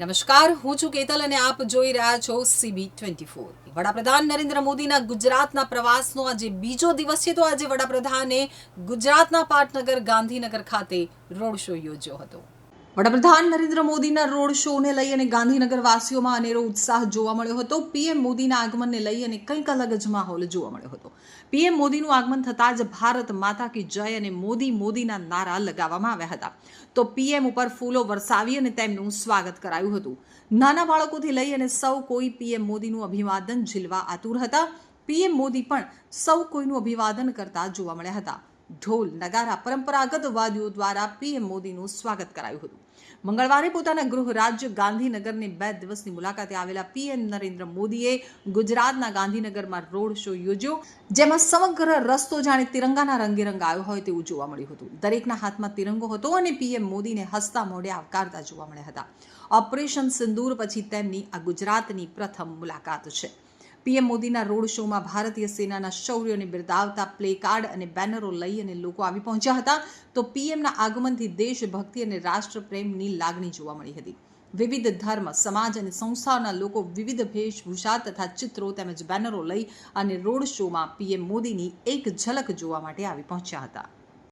નમસ્કાર, હું છું કેતલ અને આપ જોઈ રહ્યા છો સીબી ટ્વેન્ટી ફોર વડાપ્રધાન નરેન્દ્ર મોદીના ગુજરાતના પ્રવાસનો આજે બીજો દિવસ છે, તો આજે વડાપ્રધાને ગુજરાતના પાટનગર ગાંધીનગર ખાતે રોડ શો યોજ્યો હતો. વડાપ્રધાન નરેન્દ્ર મોદીના રોડ શોને લઈ અને ગાંધીનગરવાસીઓમાં અનેરો ઉત્સાહ જોવા મળ્યો હતો. પીએમ મોદીના આગમનને લઈ અને કંઈક અલગ જ માહોલ જોવા મળ્યો હતો. પીએમ મોદીનું આગમન થતાં જ ભારત માતા કી જય અને મોદી મોદીના નારા લગાવવામાં આવ્યા હતા. તો પીએમ ઉપર ફૂલો વરસાવી અને તેમનું સ્વાગત કરાયું હતું. નાના બાળકોથી લઈ અને સૌ કોઈ પીએમ મોદીનું અભિવાદન ઝીલવા આતુર હતા. પીએમ મોદી પણ સૌ કોઈનું અભિવાદન કરતા જોવા મળ્યા હતા. ઢોલ, નગારા, પરંપરાગત વાદ્યો દ્વારા પીએમ મોદીનું સ્વાગત કરાયું હતું. મંગળવારે પોતાના ગૃહ રાજ્ય ગાંધીનગરની બે દિવસની મુલાકાતે આવેલા પીએમ નરેન્દ્ર મોદીએ ગુજરાતના ગાંધીનગરમાં રોડ શો યોજ્યો, જેમાં સમગ્ર રસ્તો જાણે તિરંગાના રંગે રંગાયો હોય તેવું જોવા મળ્યું હતું. દરેકના હાથમાં તિરંગો હતો અને પીએમ મોદીને હસતા મોઢે આવકારતા જોવા મળ્યા હતા. ઓપરેશન સિંદૂર પછી તેમની આ ગુજરાતની પ્રથમ મુલાકાત છે. પીએમ મોદીના રોડ શોમાં ભારતીય સેનાના શૌર્યને બિરદાવતા પ્લે કાર્ડ અને બેનરો લઈ અને લોકો આવી પહોંચ્યા હતા, તો પીએમના આગમનથી દેશભક્તિ અને રાષ્ટ્રપ્રેમની લાગણી જોવા મળી હતી. વિવિધ ધર્મ, સમાજ અને સંસ્થાઓના લોકો વિવિધ વેશભૂષા તથા ચિત્રો તેમજ બેનરો લઈ અને રોડ શોમાં પીએમ મોદીની એક ઝલક જોવા માટે આવી પહોંચ્યા હતા.